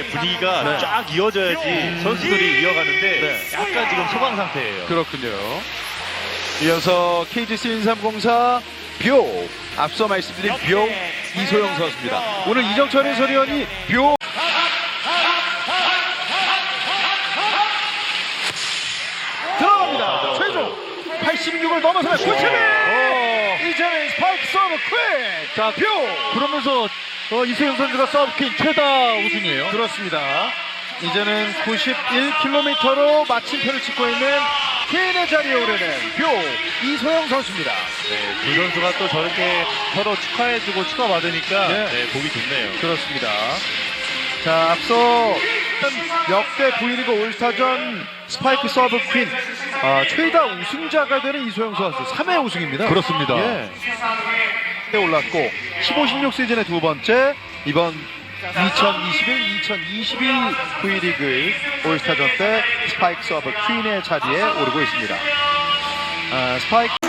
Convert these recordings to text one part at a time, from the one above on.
이게 분위기가 쫙 이어져야지 선수들이 이어가는데 네. 약간 지금 소강 상태예요. 그렇군요. 이어서 KGC 인삼공사 뷰 앞서 말씀드린 뷰 이소영 선수입니다. 오늘 이정철 해설위원이 뷰 들어갑니다. 최종 86을 넘어서면 91. 이제는 스파이크 서브 퀸. 자, 뷰. 그러면서 어, 이소영 선수가 서브퀸 최다 우승이에요. 그렇습니다. 이제는 91km로 마침표를 찍고 있는 퀸의 자리에 오르는 뷰 이소영 선수입니다. 네, 두 선수가 또 저렇게 서로 축하해주고 축하받으니까 네. 네, 보기 좋네요. 그렇습니다. 자, 앞서 역대 V리그 올스타전 스파이크 서브 퀸 아, 최다 우승자가 되는 이소영 선수 3회 우승입니다. 그렇습니다. 예. 때 올랐고 15, 16 시즌의 두 번째 이번 2021, 2022 V리그 올스타전 때 스파이크 서브 퀸의 자리에 오르고 있습니다. 아, 스파이크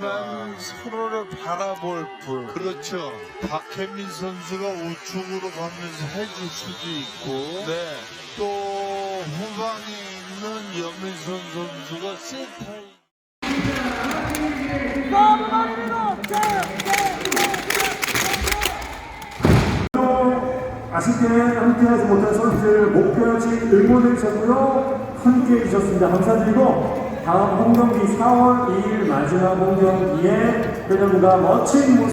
만 서로를 바라볼 뿐. 그렇죠. 박혜민 선수가 우측으로 가면서 해줄 수도 있고. 네. 또 후방에 있는 염민선 선수가 센터에. 아쉽게 함께하지 못한 선수들 목표치 응원해 주셨고요. 함께해 주셨습니다. 감사드리고 다음 홈경기 4월 2일 마지막 홈경기에 회장과 멋진 모습